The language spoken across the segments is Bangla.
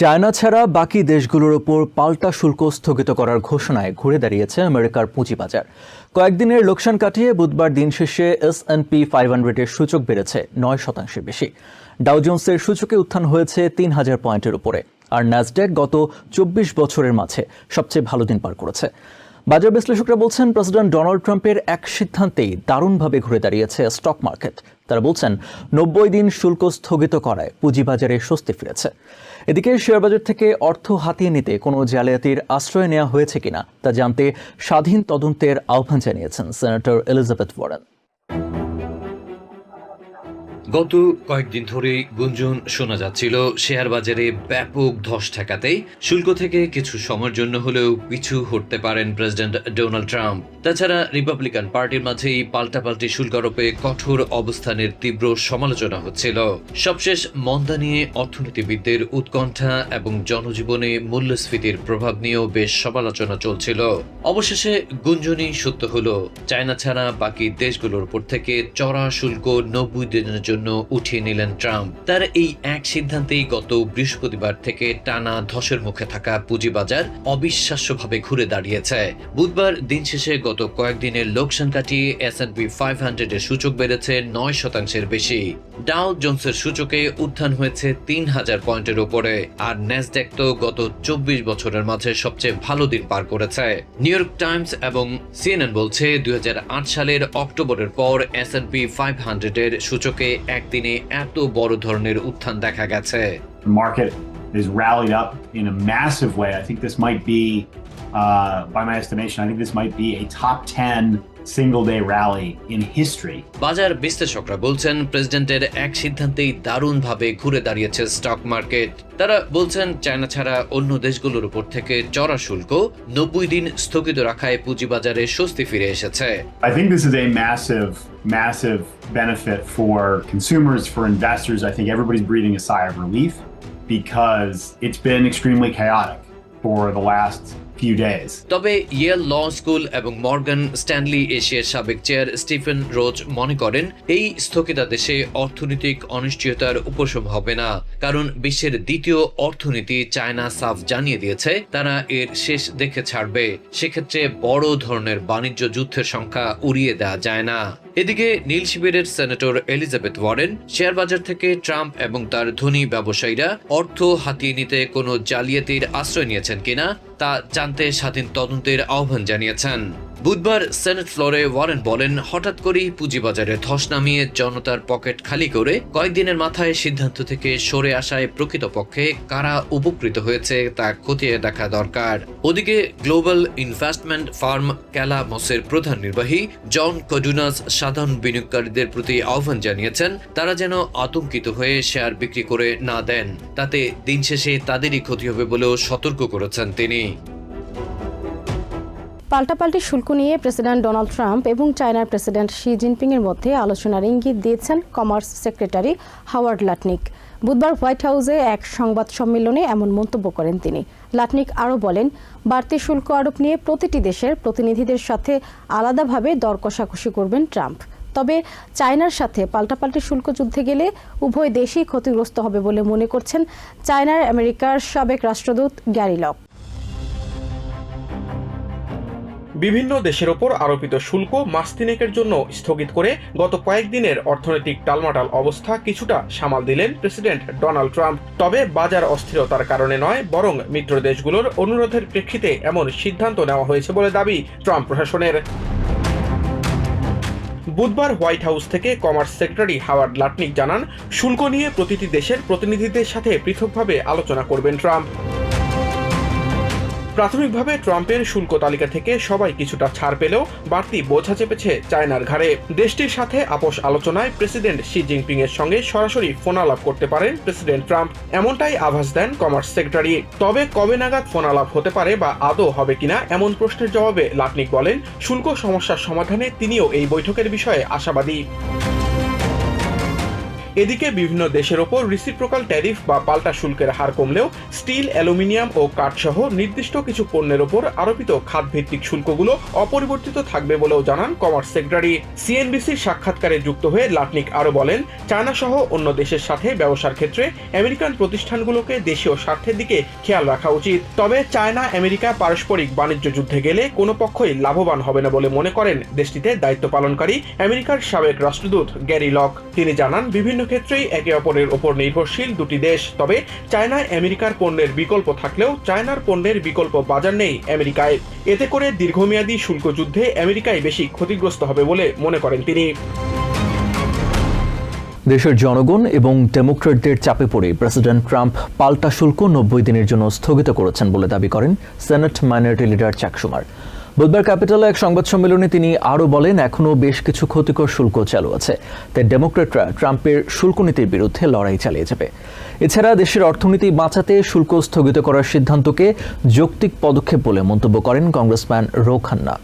চায়না ছাড়া বাকি দেশগুলোর ওপর পাল্টা শুল্ক স্থগিত করার ঘোষণায় ঘুরে দাঁড়িয়েছে আমেরিকার পুঁজিবাজার। কয়েকদিনের লোকসান কাটিয়ে বুধবার দিন শেষে এস এন পি ফাইভ হান্ড্রেডের সূচক বেড়েছে নয় শতাংশের বেশি। ডাউজন্সের সূচকে উত্থান হয়েছে তিন হাজার পয়েন্টের উপরে, আর ন্যাসডেক গত চব্বিশ বছরের মাঝে সবচেয়ে ভালো দিন পার করেছে। বাজার বিশ্লেষকরা বলছেন, প্রেসিডেন্ট ডোনাল্ড ট্রাম্পের এক সিদ্ধান্তেই দারুণভাবে ঘুরে দাঁড়িয়েছে স্টক মার্কেট। তারা বলছেন, নব্বই দিন শুল্ক স্থগিত করায় পুঁজিবাজারে স্বস্তি ফিরেছে। এদিকে শেয়ার বাজার থেকে অর্থ হাতিয়ে নিতে কোনো জালিয়াতির আশ্রয় নেওয়া হয়েছে কিনা তা জানতে স্বাধীন তদন্তের আহ্বান জানিয়েছেন সেনেটর এলিজাবেথ ওয়ারেন। গত কয়েকদিন ধরেই গুঞ্জন শোনা যাচ্ছিল শেয়ার বাজারে ব্যাপক ধস ঠেকাতে শুল্ক থেকে কিছু সময়ের জন্য হলেও পিছু হটতে পারেন প্রেসিডেন্ট ডোনাল্ড ট্রাম্প। তাছাড়া রিপাবলিকান পার্টির মাঝেই পাল্টাপাল্টি শুল্ক আরোপে কঠোর অবস্থানের তীব্র সমালোচনা হচ্ছিল। সবশেষ মন্দা নিয়ে অর্থনীতিবিদদের উৎকণ্ঠা এবং জনজীবনে মূল্যস্ফীতির প্রভাব নিয়েও বেশ সমালোচনা চলছিল। অবশেষে গুঞ্জনই সত্য হলো, চায়না ছাড়া বাকি দেশগুলোর উপর থেকে চড়া শুল্ক নব্বই দিনের জন্য উঠিয়ে নিলেন ট্রাম্প। তার এই এক সিদ্ধান্তেই গত বৃহস্পতিবার থেকে টানা ধসের মুখে থাকা পুঁজিবাজার অবিশ্বাস্যভাবে ঘুরে দাঁড়িয়েছে। বুধবার দিন শেষে গত কয়েকদিনের লোকসান কাটিয়ে এস এন্ড পি ফাইভ হান্ড্রেডের সূচক বেড়েছে নয় শতাংশের বেশি। ডাও জোন্সের সূচকে উত্থান হয়েছে তিন হাজার পয়েন্টের উপরে আর ন্যাসডেক তো গত চব্বিশ বছরের মাঝে সবচেয়ে ভালো দিন পার করেছে। নিউ ইয়র্ক টাইমস এবং সিএনএন বলছে, দুই হাজার আট সালের অক্টোবরের পর এস এন্ড পি ফাইভ হান্ড্রেডের সূচকে একদিনে এত বড় ধরনের উত্থান দেখা গেছে The market is rallied up in a massive way. I think this might be, uh, by my estimation, I think this might be a top 10 single day rally in history. বাজার বিশ্লেষকরা বলছেন প্রেসিডেন্টের এক সিদ্ধান্তেই দারুণভাবে ঘুরে দাঁড়িয়েছে স্টক মার্কেট তারা বলছেন চায়না ছাড়া অন্য দেশগুলোর উপর থেকে চড়া শুল্ক নব্বই দিন স্থগিত রাখায় পুঁজিবাজারে স্বস্তি ফিরে এসেছে I think this is a massive, massive benefit for consumers, for investors. I think everybody's breathing a sigh of relief because it's been extremely chaotic for the last few days. তবে ইয়েল ল স্কুল এবং মর্গান স্ট্যানলি এশিয়ার সাবেক চেয়ার স্টিফেন রোজ মনে করেন, এই স্থগিতাদেশে অর্থনৈতিক অনিশ্চয়তার উপশম হবে না কারণ বিশ্বের দ্বিতীয় অর্থনীতি চায়না সাফ জানিয়ে দিয়েছে, তারা এর শেষ দেখে ছাড়বে। সেক্ষেত্রে বড় ধরনের বাণিজ্য যুদ্ধের সংখ্যা উড়িয়ে দেওয়া যায় না। এদিকে নীল শিবিরের সেনেটর এলিজাবেথ ওয়ারেন, শেয়ার বাজার থেকে ট্রাম্প এবং তার ধনী ব্যবসায়ীরা অর্থ হাতিয়ে নিতে কোনো জালিয়াতির আশ্রয় নিয়েছেন কিনা, তা জানতে স্বাধীন তদন্তের আহ্বান জানিয়েছেন। বুধবার সেনেট ফ্লোরে ওয়ারেন বলেন, হঠাৎ করেই পুঁজিবাজারে ধস নামিয়ে জনতার পকেট খালি করে কয়েকদিনের মাথায় সিদ্ধান্ত থেকে সরে আসায় প্রকৃতপক্ষে কারা উপকৃত হয়েছে তা খতিয়ে দেখা দরকার। ওদিকে গ্লোবাল ইনভেস্টমেন্ট ফার্ম ক্যালামসের প্রধান নির্বাহী জন কডুনাস সাধারণ বিনিয়োগকারীদের প্রতি আহ্বান জানিয়েছেন, তারা যেন আতঙ্কিত হয়ে শেয়ার বিক্রি করে না দেন। তাতে দিন শেষে তাদেরই ক্ষতি হবে বলেও সতর্ক করেছেন তিনি। পাল্টাপাল্টি শুল্ক নিয়ে প্রেসিডেন্ট ডোনাল্ড ট্রাম্প এবং চায়নার প্রেসিডেন্ট শি জিনপিংয়ের মধ্যে আলোচনার ইঙ্গিত দিয়েছেন কমার্স সেক্রেটারি হাওয়ার্ড লাটনিক। বুধবার হোয়াইট হাউসে এক সংবাদ সম্মেলনে এমন মন্তব্য করেন তিনি। লাটনিক আরও বলেন, বাড়তি শুল্ক আরোপ নিয়ে প্রতিটি দেশের প্রতিনিধিদের সাথে আলাদাভাবে দর কষাকষি করবেন ট্রাম্প। তবে চায়নার সাথে পাল্টাপাল্টি শুল্ক যুদ্ধে গেলে উভয় দেশই ক্ষতিগ্রস্ত হবে বলে মনে করছেন চায়নার আমেরিকার সাবেক রাষ্ট্রদূত গ্যারি লক। বিভিন্ন দেশের ওপর আরোপিত শুল্ক মাস তিনেকের জন্য স্থগিত করে গত কয়েকদিনের অর্থনৈতিক টালমাটাল অবস্থা কিছুটা সামাল দিলেন প্রেসিডেন্ট ডোনাল্ড ট্রাম্প। তবে বাজার অস্থিরতার কারণে নয়, বরং মিত্র দেশগুলোর অনুরোধের প্রেক্ষিতে এমন সিদ্ধান্ত নেওয়া হয়েছে বলে দাবি ট্রাম্প প্রশাসনের। বুধবার হোয়াইট হাউস থেকে কমার্স সেক্রেটারি হাওয়ার্ড লাটনিক জানান, শুল্ক নিয়ে প্রতিটি দেশের প্রতিনিধিদের সাথে পৃথকভাবে আলোচনা করবেন ট্রাম্প। প্রাথমিকভাবে ট্রাম্পের শুল্ক তালিকা থেকে সবাই কিছুটা ছাড় পেলেও বাড়তি বোঝা চেপেছে চায়নার ঘাড়ে। দেশটির সাথে আপোষ আলোচনায় প্রেসিডেন্ট শি জিনপিং এর সঙ্গে সরাসরি ফোনালাপ করতে পারেন প্রেসিডেন্ট ট্রাম্প, এমনটাই আভাস দেন কমার্স সেক্রেটারি। তবে কবে নাগাদ ফোনালাপ হতে পারে বা আদৌ হবে কিনা এমন প্রশ্নের জবাবে লাটনিক বলেন, শুল্ক সমস্যার সমাধানে তিনিও এই বৈঠকের বিষয়ে আশাবাদী। এদিকে বিভিন্ন দেশের ওপর রিসিপ্রোকাল ট্যারিফ বা পাল্টা শুল্কের হার কমলেও স্টিল, অ্যালুমিনিয়াম ও কাঠসহ নির্দিষ্ট কিছু পণ্যের ওপর আরোপিত খাতভিত্তিক শুল্কগুলো অপরিবর্তিত থাকবে বলেও জানান কমার্স সেক্রেটারি। সিএনবিসির সাক্ষাৎকারে যুক্ত হয়ে লাটনিক আরও বলেন, চায়না সহ অন্য দেশের সাথে ব্যবসার ক্ষেত্রে আমেরিকান প্রতিষ্ঠানগুলোকে দেশীয় স্বার্থের দিকে খেয়াল রাখা উচিত। তবে চায়না, আমেরিকা পারস্পরিক বাণিজ্য যুদ্ধে গেলে কোনো পক্ষই লাভবান হবে না বলে মনে করেন দেশটিতে দায়িত্ব পালনকারী আমেরিকার সাবেক রাষ্ট্রদূত গ্যারি লক। তিনি জানান, বিভিন্ন ক্ষেত্রেই একে অপরের ওপর নির্ভরশীল দুটি দেশ। তবে চায়নায় আমেরিকার পণ্যের বিকল্প থাকলেও চায়নার পণ্যের বিকল্প বাজার নেই আমেরিকায়। এতে করে দীর্ঘমেয়াদী শুল্ক যুদ্ধে আমেরিকাই বেশি ক্ষতিগ্রস্ত হবে বলে মনে করেন তিনি। দেশের জনগণ এবং ডেমোক্রেটদের চাপে পড়ে প্রেসিডেন্ট ট্রাম্প পাল্টা শুল্ক নব্বই দিনের জন্য স্থগিত করেছেন বলে দাবি করেন সেনেট মাইনরিটি লিডার চাকসুমার। বুধবার ক্যাপিটালে এক সংবাদ সম্মেলনে তিনি আরও বলেন, এখনও বেশ কিছু ক্ষতিকর শুল্ক চালু আছে, তাই ডেমোক্রেটরা ট্রাম্পের শুল্ক নীতির বিরুদ্ধে লড়াই চালিয়ে যাবে। এছাড়া দেশের অর্থনীতি বাঁচাতে শুল্ক স্থগিত করার সিদ্ধান্তকে যৌক্তিক পদক্ষেপ বলে মন্তব্য করেন congressman Ro Khanna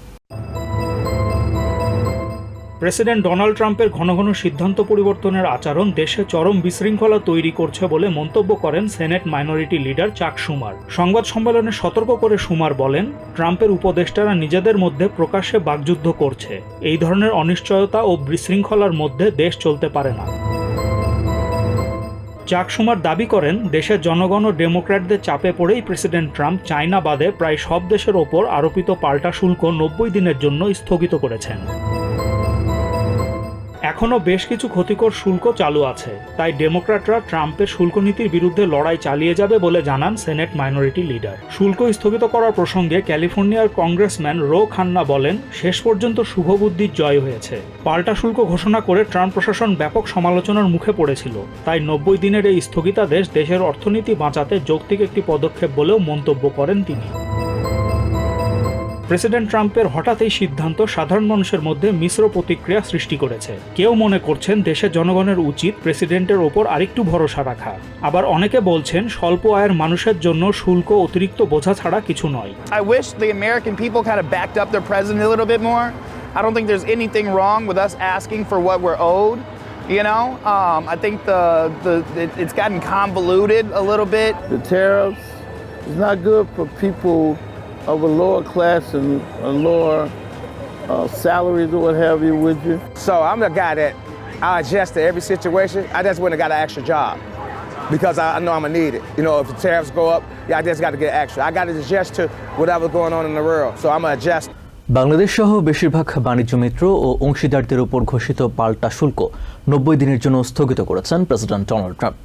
president Donald ট্রাম্পের ঘন ঘন সিদ্ধান্ত পরিবর্তনের আচরণ দেশে চরম বিশৃঙ্খলা তৈরি করছে বলে মন্তব্য করেন সেনেট মাইনরিটি লিডার চাক সুমার। সংবাদ সম্মেলনে সতর্ক করে সুমার বলেন, ট্রাম্পের উপদেষ্টারা নিজেদের মধ্যে প্রকাশ্যে বাগযুদ্ধ করছে। এই ধরনের অনিশ্চয়তা ও বিশৃঙ্খলার মধ্যে দেশ চলতে পারে না। চাক সুমার দাবি করেন, দেশের জনগণ ও ডেমোক্র্যাটদের চাপে পড়েই প্রেসিডেন্ট ট্রাম্প চায়না বাদে প্রায় সব দেশের ওপর আরোপিত পাল্টা শুল্ক নব্বই দিনের জন্য স্থগিত করেছেন। এখনও বেশ কিছু ক্ষতিকর শুল্ক চালু আছে। তাই ডেমোক্র্যাটরা ট্রাম্পের শুল্ক নীতির বিরুদ্ধে লড়াই চালিয়ে যাবে বলে জানান সেনেট মাইনরিটি লিডার। শুল্ক স্থগিত করার প্রসঙ্গে ক্যালিফোর্নিয়ার কংগ্রেসম্যান রো খান্না বলেন, শেষ পর্যন্ত শুভবুদ্ধির জয় হয়েছে। পাল্টা শুল্ক ঘোষণা করে ট্রাম্প প্রশাসন ব্যাপক সমালোচনার মুখে পড়েছিল। তাই নব্বই দিনের এই স্থগিতাদেশ দেশের অর্থনীতি বাঁচাতে যৌক্তিক একটি পদক্ষেপ বলেও মন্তব্য করেন তিনি। প্রেসিডেন্ট ট্রাম্পের হঠাৎ এই সিদ্ধান্ত সাধারণ মানুষের মধ্যে মিশ্র প্রতিক্রিয়া সৃষ্টি করেছে। কেউ মনে করছেন দেশের জনগণের উচিত প্রেসিডেন্টের ওপর আরেকটু ভরসা রাখা। আবার অনেকে বলছেন স্বল্প আয়ের মানুষের জন্য শুল্ক অতিরিক্ত বোঝা ছাড়া কিছু নয়। It's not good for people of a lower class and a lower uh, salaries or what have you, would you? So I'm the guy that I adjust to every situation. I just went and got an extra job because I, I know I'm gonna need it. You know, if the tariffs go up, yeah, I just got to get extra. I got to adjust to whatever's going on in the world. So I'm gonna adjust. Bangladesh সহ বেশিরভাগ বাণিজ্য মিত্র ও অংশীদারদের উপর ঘোষিত পাল্টা শুল্ক নব্বই দিনের জন্য স্থগিত করেছেন প্রেসিডেন্ট ডোনাল্ড ট্রাম্প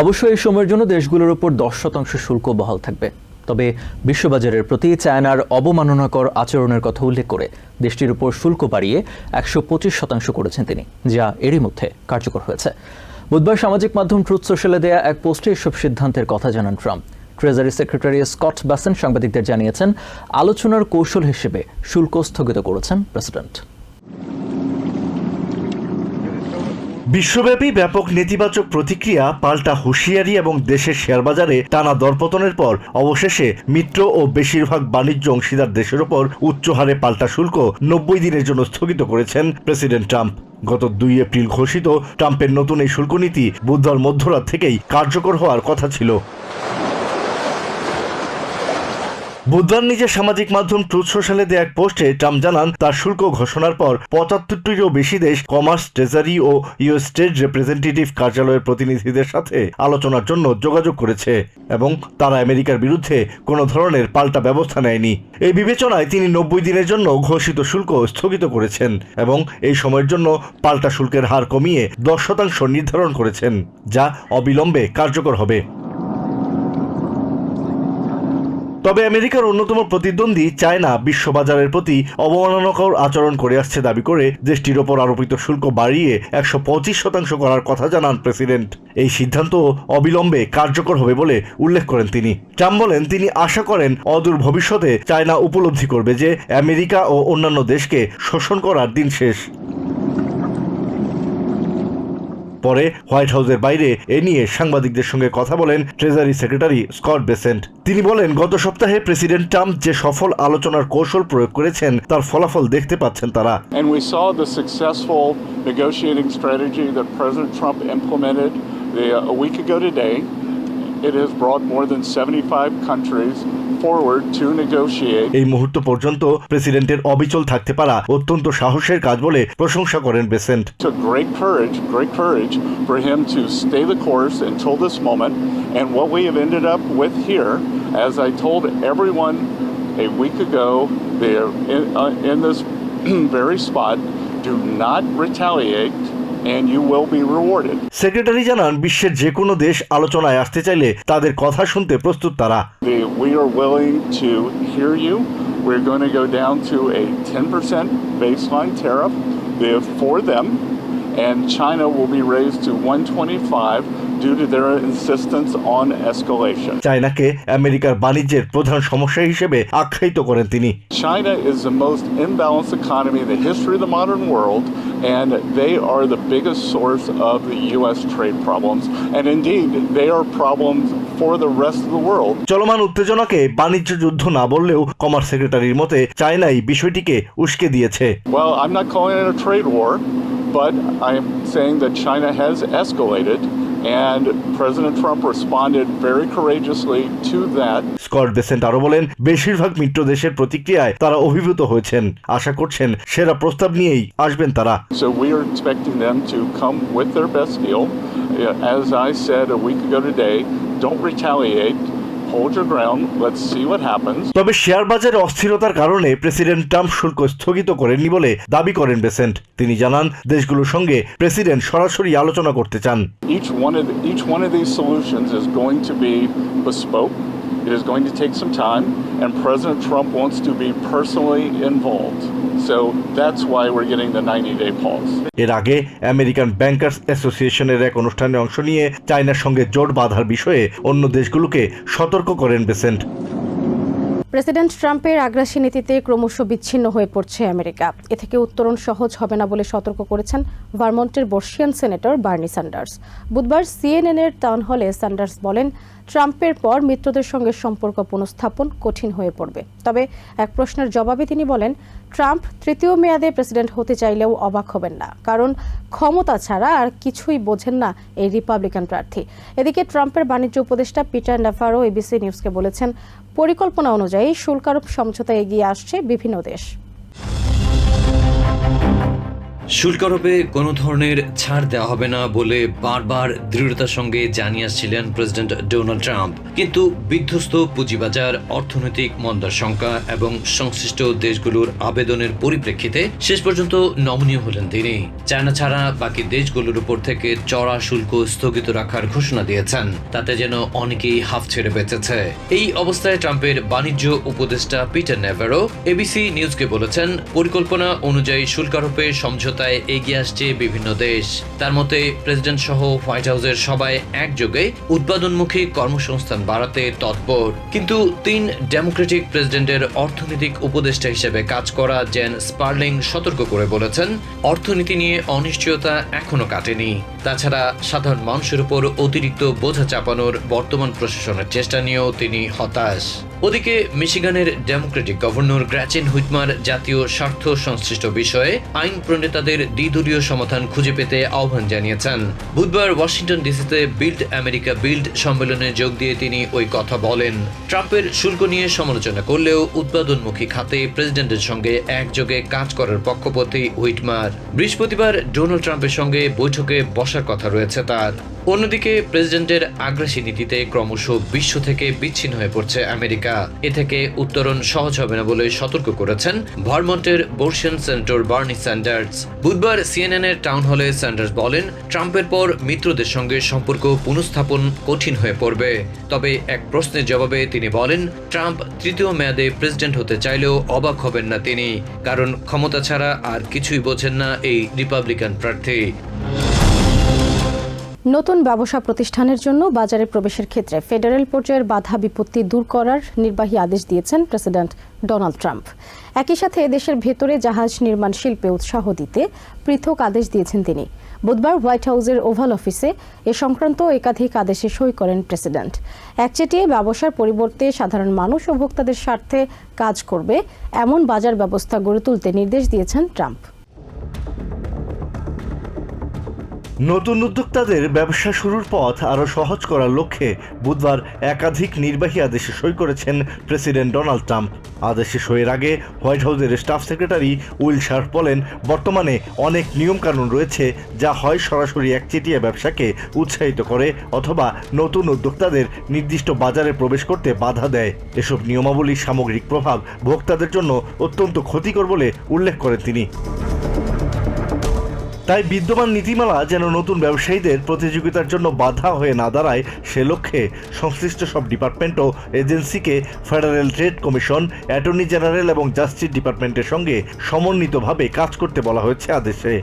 অবশ্য এই সময়ের জন্য দেশগুলোর উপর দশ শতাংশ শুল্ক বহাল থাকবে তবে বিশ্ববাজারের প্রতি চায়নার অবমাননাকর আচরণের কথা উল্লেখ করে দেশটির উপর শুল্ক বাড়িয়ে একশো পঁচিশ শতাংশ করেছেন তিনি, যা এরই মধ্যে কার্যকর হয়েছে। বুধবার সামাজিক মাধ্যম ট্রুথ সোশ্যালে দেয়া এক পোস্টে এসব সিদ্ধান্তের কথা জানান Trump. Treasury secretary Scott Bessent সাংবাদিকদের জানিয়েছেন, আলোচনার কৌশল হিসেবে শুল্ক স্থগিত করেছেন প্রেসিডেন্ট। বিশ্বব্যাপী ব্যাপক নেতিবাচক প্রতিক্রিয়া, পাল্টা হুঁশিয়ারি এবং দেশের শেয়ারবাজারে টানা দরপতনের পর অবশেষে মিত্র ও বেশিরভাগ বাণিজ্য অংশীদার দেশের ওপর উচ্চ হারে পাল্টা শুল্ক নব্বই দিনের জন্য স্থগিত করেছেন প্রেসিডেন্ট ট্রাম্প। গত দুই এপ্রিল ঘোষিত ট্রাম্পের নতুন এই শুল্ক নীতি বুধবার মধ্যরাত থেকেই কার্যকর হওয়ার কথা ছিল। বুধবার নিজের সামাজিক মাধ্যম ট্রুথ সোশ্যালে দেয়া এক পোস্টে ট্রাম্প জানান, তার শুল্ক ঘোষণার পর পঁচাত্তরটিরও বেশি দেশ কমার্স ট্রেজারি ও ইউএস স্টেট রিপ্রেজেন্টেটিভ কার্যালয়ের প্রতিনিধিদের সাথে আলোচনার জন্য যোগাযোগ করেছে এবং তারা আমেরিকার বিরুদ্ধে কোনো ধরনের পাল্টা ব্যবস্থা নেয়নি। এই বিবেচনায় তিনি নব্বই দিনের জন্য ঘোষিত শুল্ক স্থগিত করেছেন এবং এই সময়ের জন্য পাল্টা শুল্কের হার কমিয়ে দশ শতাংশ নির্ধারণ করেছেন, যা অবিলম্বে কার্যকর হবে। তবে আমেরিকার অন্যতম প্রতিদ্বন্দ্বী চায়না বিশ্ববাজারের প্রতি অবমাননাকর আচরণ করে আসছে দাবি করে দেশটির ওপর আরোপিত শুল্ক বাড়িয়ে একশো পঁচিশ শতাংশ করার কথা জানান প্রেসিডেন্ট। এই সিদ্ধান্ত অবিলম্বে কার্যকর হবে বলে উল্লেখ করেন তিনি। ট্রাম্প বলেন, তিনি আশা করেন অদূর ভবিষ্যতে চায়না উপলব্ধি করবে যে আমেরিকা ও অন্যান্য দেশকে শোষণ করার দিন শেষ। পরে হোয়াইট হাউসের বাইরে এ নিয়ে সাংবাদিকদের সঙ্গে কথা বলেন ট্রেজারি সেক্রেটারি স্কট বেসেন্ট তিনি বলেন, গত সপ্তাহে প্রেসিডেন্ট ট্রাম্প যে সফল আলোচনার কৌশল প্রয়োগ করেছেন, তার ফলাফল দেখতে পাচ্ছেন তারা the successful negotiating strategy that President Trump implemented a week ago today. It has brought more than 75 countries forward to negotiate. এই মুহূর্ত পর্যন্ত প্রেসিডেন্টের অবিচল থাকতে পারা অত্যন্ত সাহসের কাজ বলে প্রশংসা করেন Besant took great courage, great courage for him to stay the course until this moment. And what we have ended up with here, as I told everyone a week ago, they're in, uh, in this very spot, do not retaliate and you will be rewarded. Secretary জানান বিশ্বের যে কোনো দেশ আলোচনায় আসতে চাইলে তাদের কথা শুনতে প্রস্তুত তারা we are willing to hear you. We're going to go down to a 10% baseline tariff for them, and China will be raised to 125 due to their insistence on escalation. চায়নাকে আমেরিকার বাণিজ্যের প্রধান সমস্যা হিসেবে আখ্যায়িত করেন তিনি China is the most imbalanced economy in the history of the modern world, and they are the biggest source of the U.S. trade problems. And indeed, they are problems for the rest of the world. চলমান উত্তেজনাকে বাণিজ্য যুদ্ধ না বললেও কমার্স সেক্রেটারির মতে চায়নাই বিষয়টিকে উস্কে দিয়েছে Well, I'm not calling it a trade war, but I'm saying that China has escalated, and President Trump responded very courageously to that. Scott Bessent আরও বলেন বেশিরভাগ মিত্র দেশের প্রতিক্রিয়ায় তারা অভিভূত হয়েছেন আশা করছেন সেরা প্রস্তাব নিয়েই আসবেন তারা So we are expecting them to come with their best deal. Uh, As I said a week ago today, don't retaliate. তবে শেয়ার বাজারে অস্থিরতার কারণে প্রেসিডেন্ট ট্রাম্প শুল্ক স্থগিত করেননি বলে দাবি করেন বেসেন্ট তিনি জানান দেশগুলোর সঙ্গে প্রেসিডেন্ট সরাসরি আলোচনা করতে চান। Each one of the, each one of these solutions is going to It is going to take some time, and President Trump wants to be personally involved. So that's why we're getting the 90-day pause. এর আগে আমেরিকান ব্যাংকার্স অ্যাসোসিয়েশনের এক অনুষ্ঠানে অংশ নিয়ে চায়নার সঙ্গে জোট বাঁধার বিষয়ে অন্য দেশগুলোকে সতর্ক করেন বেসেন্ট প্রেসিডেন্ট ট্রাম্পের আগ্রাসী নীতিতে ক্রমশ বিচ্ছিন্ন হয়ে পড়ছে আমেরিকা এ থেকে উত্তরণ সহজ হবে না বলে সতর্ক করেছেন ভারমন্টের বর্ষিয়ান সেনেটর বার্নি স্যান্ডার্স বুধবার সিএনএন এর টাউন হলে স্যান্ডার্স বলেন ট্রাম্পের পর মিত্রদের সঙ্গে সম্পর্ক পুনঃস্থাপন কঠিন হয়ে পড়বে। তবে এক প্রশ্নের জবাবে তিনি বলেন, ট্রাম্প তৃতীয় মেয়াদে প্রেসিডেন্ট হতে চাইলেও অবাক হবেন না, কারণ ক্ষমতা ছাড়া আর কিছুই বোঝেন না এই রিপাবলিকান প্রার্থী। এদিকে ট্রাম্পের বাণিজ্য উপদেষ্টা পিটার নাফারো এবিসি নিউজকে বলেছেন, পরিকল্পনা অনুযায়ী শুল্ক আরোপ সমঝোতা এগিয়ে আসছে বিভিন্ন দেশ। শুল্ক আরোপে কোনো ধরনের ছাড় দেওয়া হবে না বলে বারবার দৃঢ়তার সঙ্গে জানিয়ে আসছিলেন প্রেসিডেন্ট ডোনাল্ড ট্রাম্প। কিন্তু বিধ্বস্ত পুঁজিবাজার, অর্থনৈতিক মন্দার শঙ্কা এবং সংশ্লিষ্ট দেশগুলোর আবেদনের পরিপ্রেক্ষিতে শেষ পর্যন্ত নমনীয় হলেন তিনি। চায়না ছাড়া বাকি দেশগুলোর উপর থেকে চড়া শুল্ক স্থগিত রাখার ঘোষণা দিয়েছেন। তাতে যেন অনেকেই হাফ ছেড়ে বেঁচেছে। এই অবস্থায় ট্রাম্পের বাণিজ্য উপদেষ্টা পিটার নেভারো এবিসি নিউজকে বলেছেন, পরিকল্পনা অনুযায়ী শুল্ক আরোপে সমঝোতায় এগিয়ে আসছে বিভিন্ন দেশ। তার মতে, প্রেসিডেন্ট সহ হোয়াইট হাউসের সবাই একযোগে উৎপাদনমুখী কর্মসংস্থান বাড়াতে তৎপর। কিন্তু তিন ডেমোক্রেটিক প্রেসিডেন্টের অর্থনৈতিক উপদেষ্টা হিসেবে কাজ করা জেন স্পার্লিং সতর্ক করে বলেছেন, অর্থনীতি নিয়ে অনিশ্চয়তা এখনও কাটেনি। তাছাড়া, সাধারণ মানুষের উপর অতিরিক্ত বোঝা চাপানোর বর্তমান প্রশাসনের চেষ্টা নিয়েও তিনি হতাশ। ওদিকে, মিশিগানের ডেমোক্রেটিক গভর্নর গ্র্যাচেন হুইটমার জাতীয় স্বার্থ সংশ্লিষ্ট বিষয়ে আইন প্রণেতাদের দ্বিদলীয় সমাধান খুঁজে পেতে আহ্বান জানিয়েছেন। বুধবার ওয়াশিংটন ডিসিতে বিল্ড আমেরিকা বিল্ড সম্মেলনে যোগ দিয়ে তিনি ওই কথা বলেন। ট্রাম্পের শুল্ক নিয়ে সমালোচনা করলেও উৎপাদনমুখী খাতে প্রেসিডেন্টের সঙ্গে একযোগে কাজ করার পক্ষপাতী হুইটমার। বৃহস্পতিবার ডোনাল্ড ট্রাম্পের সঙ্গে বৈঠকে বসার কথা রয়েছে তার। অন্যদিকে প্রেসিডেন্টের আগ্রাসী নীতিতে ক্রমশ বিশ্ব থেকে বিচ্ছিন্ন হয়ে পড়ছে আমেরিকা। এ থেকে উত্তরণ সহজ হবে না বলে সতর্ক করেছেন ভারমন্টের বর্ষিয়ান সেনেটর বার্নি স্যান্ডার্স। বুধবার সিএনএনের টাউন হলে স্যান্ডার্স বলেন, ট্রাম্পের পর মিত্রদের সঙ্গে সম্পর্ক পুনঃস্থাপন কঠিন হয়ে পড়বে। তবে এক প্রশ্নের জবাবে তিনি বলেন, ট্রাম্প তৃতীয় মেয়াদে প্রেসিডেন্ট হতে চাইলেও অবাক হবেন না তিনি, কারণ ক্ষমতা ছাড়া আর কিছুই বোঝেন না এই রিপাবলিকান প্রার্থী। নতুন ব্যবসা প্রতিষ্ঠানের জন্য বাজারে প্রবেশের ক্ষেত্রে ফেডারেল পর্যায়ের বাধা বিপত্তি দূর করার নির্বাহী আদেশ দিয়েছেন প্রেসিডেন্ট ডোনাল্ড ট্রাম্প। একই সাথে দেশের ভেতরে জাহাজ নির্মাণ শিল্পে উৎসাহ দিতে পৃথক আদেশ দিয়েছেন তিনি। বুধবার হোয়াইট হাউসের ওভাল অফিসে এ সংক্রান্ত একাধিক আদেশে সই করেন প্রেসিডেন্ট। একচেটিয়ে ব্যবসার পরিবর্তে সাধারণ মানুষ ও ভোক্তাদের স্বার্থে কাজ করবে, এমন বাজার ব্যবস্থা গড়ে তুলতে নির্দেশ দিয়েছেন ট্রাম্প। নতুন উদ্যোক্তাদের ব্যবসা শুরুর পথ আরও সহজ করার লক্ষ্যে বুধবার একাধিক নির্বাহী আদেশে সই করেছেন প্রেসিডেন্ট ডোনাল্ড ট্রাম্প। আদেশে সইয়ের আগে হোয়াইট হাউসের স্টাফ সেক্রেটারি উইল শার্প বলেন, বর্তমানে অনেক নিয়মকানুন রয়েছে যা হয় সরাসরি একচেটিয়া ব্যবসাকে উৎসাহিত করে অথবা নতুন উদ্যোক্তাদের নির্দিষ্ট বাজারে প্রবেশ করতে বাধা দেয়। এসব নিয়মাবলীর সামগ্রিক প্রভাব ভোক্তাদের জন্য অত্যন্ত ক্ষতিকর বলে উল্লেখ করেন তিনি। তাই বিদ্যমান নীতিমালা যেন নতুন ব্যবসায়ীদের প্রতিযোগিতার জন্য বাধা হয়ে না দাঁড়ায়, সে লক্ষ্যে সংশ্লিষ্ট সব ডিপার্টমেন্ট ও এজেন্সিকে federal trade commission, attorney general এবং জাস্টিস ডিপার্টমেন্টের সঙ্গে সমন্বিতভাবে কাজ করতে বলা হয়েছে আদেশে।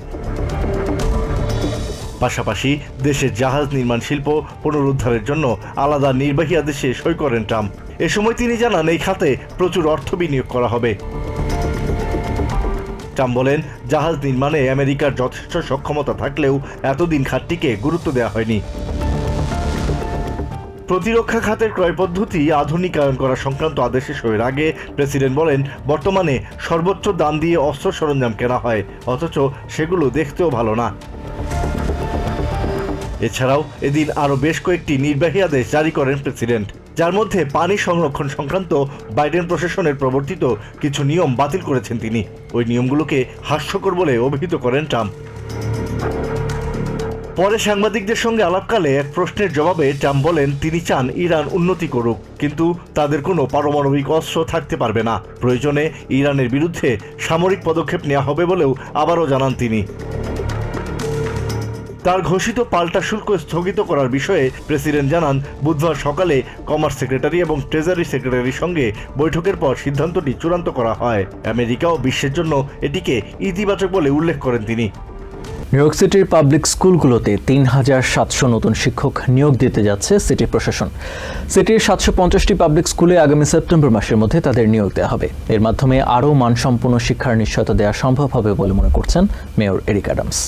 পাশাপাশি দেশের জাহাজ নির্মাণ শিল্প পুনরুদ্ধারের জন্য আলাদা নির্বাহী আদেশে সই করেন ট্রাম্প। এ সময় তিনি জানান, এই খাতে প্রচুর অর্থ বিনিয়োগ করা হবে। ট্রাম্প বলেন, জাহাজ নির্মাণে আমেরিকার যথেষ্ট সক্ষমতা থাকলেও এতদিন খাতটিকে গুরুত্ব দেওয়া হয়নি। প্রতিরক্ষা খাতের ক্রয় পদ্ধতি আধুনিকায়ন করা সংক্রান্ত আদেশে সইয়ের আগে প্রেসিডেন্ট বলেন, বর্তমানে সর্বোচ্চ দাম দিয়ে অস্ত্র সরঞ্জাম কেনা হয়, অথচ সেগুলো দেখতেও ভালো না। এছাড়াও এদিন আরও বেশ কয়েকটি নির্বাহী আদেশ জারি করেন প্রেসিডেন্ট। যার মধ্যে পানি সংরক্ষণ সংক্রান্ত বাইডেন প্রশাসনের প্রবর্তিত কিছু নিয়ম বাতিল করেছেন তিনি। ওই নিয়মগুলোকে হাস্যকর বলে অভিহিত করেন ট্রাম্প। পরে সাংবাদিকদের সঙ্গে আলাপকালে এক প্রশ্নের জবাবে ট্রাম্প বলেন, তিনি চান ইরান উন্নতি করুক, কিন্তু তাদের কোনো পারমাণবিক অস্ত্র থাকতে পারবে না। প্রয়োজনে ইরানের বিরুদ্ধে সামরিক পদক্ষেপ নেওয়া হবে বলেও আবারও জানান তিনি। তার ঘোষিত পাল্টা শুল্ক স্থগিত করার বিষয়ে প্রেসিডেন্ট জানান, বুধবার সকালে কমার্স সেক্রেটারি এবং ট্রেজারি সেক্রেটারির সঙ্গে বৈঠকের পর সিদ্ধান্তটি চূড়ান্ত করা হয়। আমেরিকা ও বিশ্বের জন্য এটিকে ইতিবাচক বলে উল্লেখ করেন তিনি। নিউ ইয়র্ক সিটির পাবলিক স্কুলগুলোতে তিন হাজার সাতশো নতুন শিক্ষক নিয়োগ দিতে যাচ্ছে সিটি প্রশাসন। সিটির সাতশো পঞ্চাশটি পাবলিক স্কুলে আগামী সেপ্টেম্বর মাসের মধ্যে তাদের নিয়োগ দেওয়া হবে। এর মাধ্যমে আরও মানসম্পন্ন শিক্ষার নিশ্চয়তা দেওয়া সম্ভব হবে বলে মনে করছেন মেয়র এরিক অ্যাডামস।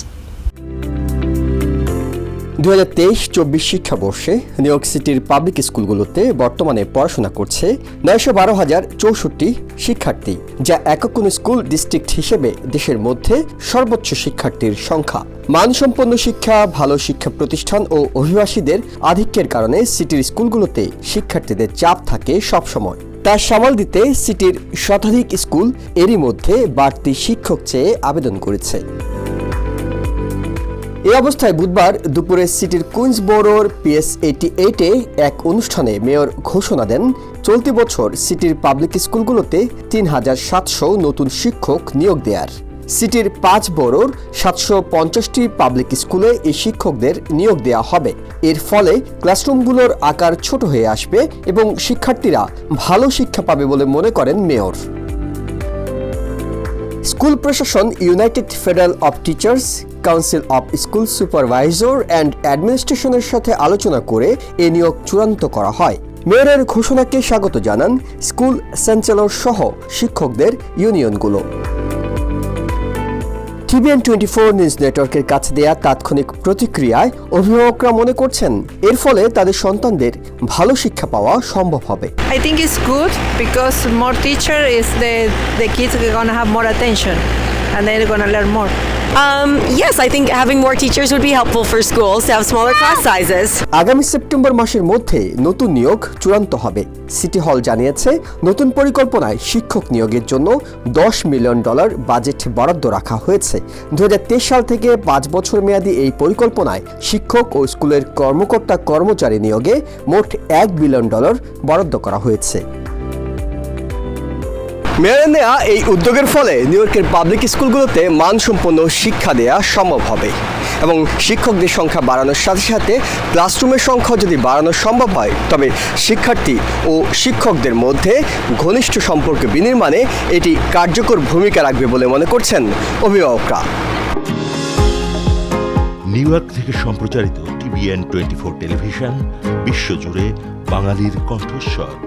দু হাজার তেইশ চব্বিশ শিক্ষাবর্ষে নিউ ইয়র্ক সিটির পাবলিক স্কুলগুলোতে বর্তমানে পড়াশোনা করছে নয়শো বারো হাজার চৌষট্টি শিক্ষার্থী, যা একক স্কুল ডিস্ট্রিক্ট হিসেবে দেশের মধ্যে সর্বোচ্চ শিক্ষার্থীর সংখ্যা। মানসম্পন্ন শিক্ষা, ভালো শিক্ষা প্রতিষ্ঠান ও অভিবাসীদের আধিক্যের কারণে সিটির স্কুলগুলোতে শিক্ষার্থীদের চাপ থাকে সবসময়। তা সামাল দিতে সিটির শতাধিক স্কুল এরই মধ্যে বাড়তি শিক্ষক চেয়ে আবেদন করেছে। এই অবস্থায় বুধবার দুপুরে সিটির কুইন্সবোরোর পিএস এইটি এইটে এক অনুষ্ঠানে মেয়র ঘোষণা দেন, চলতি বছর সিটির পাবলিক স্কুলগুলোতে তিন হাজার সাতশো নতুন শিক্ষক নিয়োগ দেয়ার সিটির পাঁচ বড়োর সাতশো পঞ্চাশটি পাবলিক স্কুলে এই শিক্ষকদের নিয়োগ দেওয়া হবে। এর ফলে ক্লাসরুমগুলোর আকার ছোট হয়ে আসবে এবং শিক্ষার্থীরা ভালো শিক্ষা পাবে বলে মনে করেন মেয়র। স্কুল প্রশাসন united federal of teachers council of school supervisor and অ্যাডমিনিস্ট্রেশনের সাথে আলোচনা করে এ নিয়োগ চূড়ান্ত করা হয়। মেয়রের ঘোষণাকে স্বাগত জানান স্কুল চ্যান্সেলর সহ শিক্ষকদের ইউনিয়নগুলো। টিভিএন টোয়েন্টি ফোর নিউজ নেটওয়ার্কের কাছে দেয়া তাৎক্ষণিক প্রতিক্রিয়ায় অভিভাবকরা মনে করছেন, এর ফলে তাদের সন্তানদের ভালো শিক্ষা পাওয়া সম্ভব হবে। It's good because more teacher is the the kids are gonna have more and they're gonna learn more. Um, yes, I think having more teachers would be helpful for schools to have smaller class sizes. আগামী সেপ্টেম্বর মাসের মধ্যে নতুন নিয়োগ চূড়ান্ত হবে সিটি হল জানিয়েছে নতুন পরিকল্পনায় শিক্ষক নিয়োগের জন্য দশ মিলিয়ন ডলার বাজেট বরাদ্দ রাখা হয়েছে দু হাজার তেইশ সাল থেকে পাঁচ বছর মেয়াদী এই পরিকল্পনায় শিক্ষক ও স্কুলের কর্মকর্তা কর্মচারী নিয়োগে মোট এক বিলিয়ন ডলার বরাদ্দ করা হয়েছে মেয়রের নেওয়া এই উদ্যোগের ফলে নিউ ইয়র্কের পাবলিক স্কুলগুলোতে মানসম্পন্ন শিক্ষা দেওয়া সম্ভব হবে। এবং শিক্ষকদের সংখ্যা বাড়ানোর সাথে সাথে ক্লাসরুমের সংখ্যা যদি বাড়ানো সম্ভব হয়, তবে শিক্ষার্থী ও শিক্ষকদের মধ্যে ঘনিষ্ঠ সম্পর্ক বিনির্মাণে এটি কার্যকর ভূমিকা রাখবে বলে মনে করছেন অভিভাবকরা। নিউ ইয়র্ক থেকে সম্প্রচারিত টিভিএন টোয়েন্টি ফোর টেলিভিশন বিশ্বজুড়ে বাঙালির কণ্ঠস্বর।